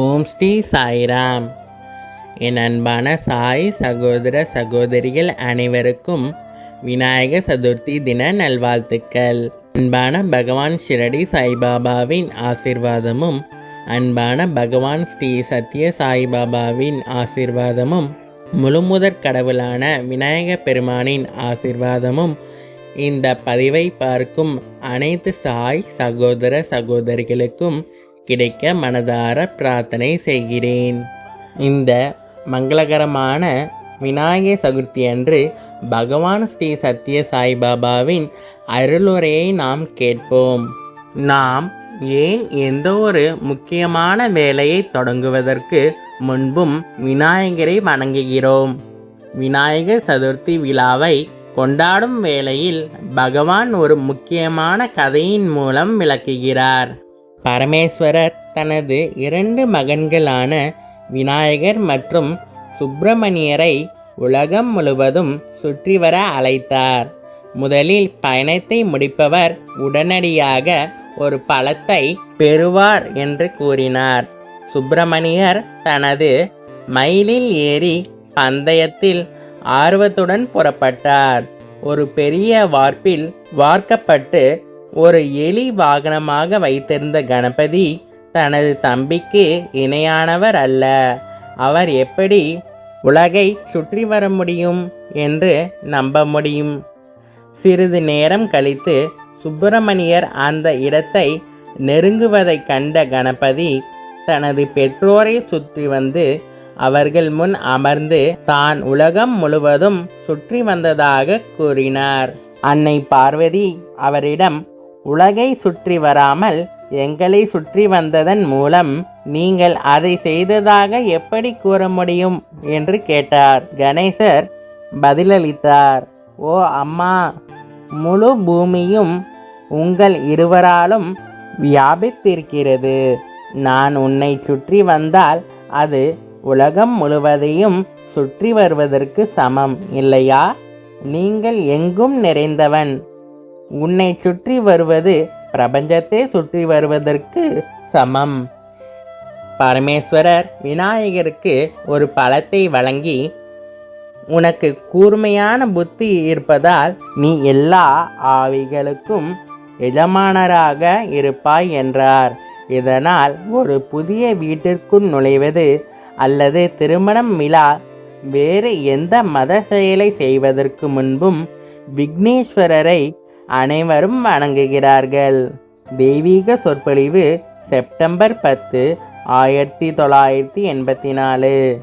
ஓம் ஸ்ரீ சாய்ராம். என் அன்பான சாய் சகோதர சகோதரிகள் அனைவருக்கும் விநாயக சதுர்த்தி தின நல்வாழ்த்துக்கள். அன்பான பகவான் ஷிரடி சாய்பாபாவின் ஆசிர்வாதமும் அன்பான பகவான் ஸ்ரீ சத்ய சாய்பாபாவின் ஆசிர்வாதமும் முழுமுதற் கடவுளான விநாயக பெருமானின் ஆசிர்வாதமும் இந்த பதிவை பார்க்கும் அனைத்து சாய் சகோதர சகோதரிகளுக்கும் கிடைக்க மனதார பிரார்த்தனை செய்கிறேன். இந்த மங்களகரமான விநாயகர் சதுர்த்தி அன்று பகவான் ஸ்ரீ சத்ய சாய்பாபாவின் அருளுரையை நாம் கேட்போம். நாம் ஏன் எந்த ஒரு முக்கியமான வேலையை தொடங்குவதற்கு முன்பும் விநாயகரை வணங்குகிறோம்? விநாயகர் சதுர்த்தி விழாவை கொண்டாடும் வேளையில் பகவான் ஒரு முக்கியமான கதையின் மூலம் விளக்குகிறார். பரமேஸ்வரர் தனது இரண்டு மகன்களான விநாயகர் மற்றும் சுப்பிரமணியரை உலகம் முழுவதும் சுற்றி வர அழைத்தார். முதலில் பயணத்தை முடிப்பவர் உடனடியாக ஒரு பழத்தை பெறுவார் என்று கூறினார். சுப்பிரமணியர் தனது மயிலில் ஏறி பந்தயத்தில் ஆர்வத்துடன் புறப்பட்டார். ஒரு பெரிய வார்ப்பில் வார்க்கப்பட்டு ஒரு எலி வாகனமாக வைத்திருந்த கணபதி தனது தம்பிக்கு இணையானவர் அல்ல. அவர் எப்படி உலகை சுற்றி வர முடியும் என்று நம்ப முடியும்? சிறிது நேரம் கழித்து சுப்பிரமணியர் அந்த இடத்தை நெருங்குவதைக் கண்ட கணபதி தனது பெற்றோரை சுற்றி வந்து அவர்கள் முன் அமர்ந்து தான் உலகம் முழுவதும் சுற்றி வந்ததாக கூறினார். அன்னை பார்வதி அவரிடம் உலகை சுற்றி வராமல் எங்களை சுற்றி வந்ததன் மூலம் நீங்கள் அதை செய்ததாக எப்படி கூற முடியும்? என்று கேட்டார். கணேசர் பதிலளித்தார். ஓ அம்மா முழு பூமியும் உங்கள் இருவராலும் வியாபித்திருக்கிறது. நான் உன்னை சுற்றி வந்தால் அது உலகம் முழுவதையும் சுற்றி வருவதற்கு சமம் இல்லையா? நீங்கள் எங்கும் நிறைந்தவன். உன்னை சுற்றி வருவது பிரபஞ்சத்தை சுற்றி வருவதற்கு சமம். பரமேஸ்வரர் விநாயகருக்கு ஒரு பழத்தை வழங்கி உனக்கு கூர்மையான புத்தி இருப்பதால் நீ எல்லா ஆவிகளுக்கும் எஜமானராக இருப்பாய் என்றார். இதனால் ஒரு புதிய வீட்டிற்குள் நுழைவது அல்லது திருமணம் விழா வேறு எந்த மத செயலை செய்வதற்கு முன்பும் விக்னேஸ்வரரை அனைவரும் வணங்குகிறார்கள். தெய்வீக சொற்பொழிவு செப்டம்பர் பத்து ஆயிரத்தி தொள்ளாயிரத்தி எண்பத்தி நாலு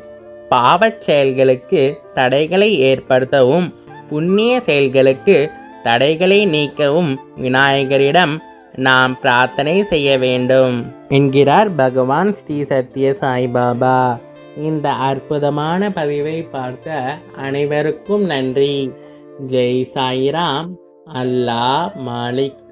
பாவச் செயல்களுக்கு தடைகளை ஏற்படுத்தவும் புண்ணிய செயல்களுக்கு தடைகளை நீக்கவும் விநாயகரிடம் நாம் பிரார்த்தனை செய்ய வேண்டும் என்கிறார் பகவான் ஸ்ரீ சத்ய சாய்பாபா இந்த அற்புதமான பதிவை பார்த்த அனைவருக்கும் நன்றி. ஜெய் சாய்ராம். அல்லாஹ் மாலிக்.